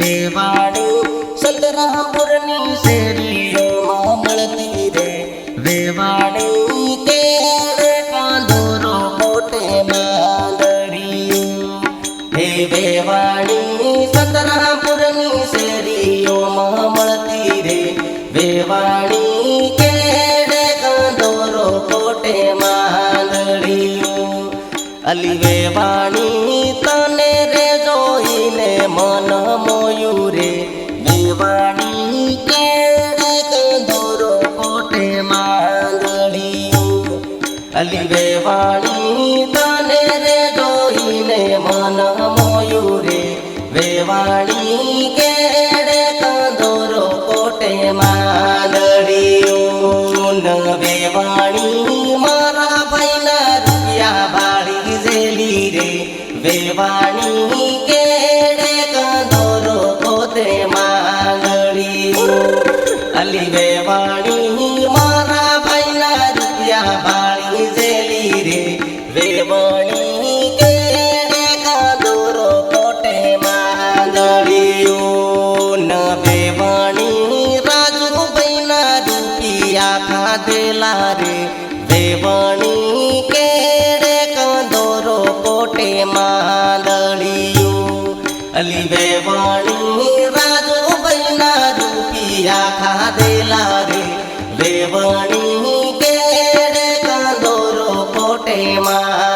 વેવાણી સંતરામપુરની શેરીઓમાં મળતી રે વેવાણી કેળે કાંદોરો કોટે માંદડીયું હે વેવાણી સંતરામપુરની શેરીઓમાં મળતી રે વેવાણી કેળે કાંદોરો કોટે માંદડીયું અલી વેવાણી તને રે જોઈને મન કોટે માંદડીયું અલી વેવાણી તને રે દોહીને મન મોયુરે વેવાણી કેળે કંદોરો કોટે માંદડીયું વેવાણી મારા ભાઈના રૂપિયા કેડે અલી મેળવણી તેને કાદોરો કોટે માંગળીયું ન દેવણી રાજુભાઈ ના રૂપિયા ખાધેલા રે દેવણી કેડે કાદોરો કોટે માંગળીયું અલી દેવણી રાજુભાઈ ના રૂપિયા ખાધેલા રે દેવણી કેડે કાદોરો કોટે માં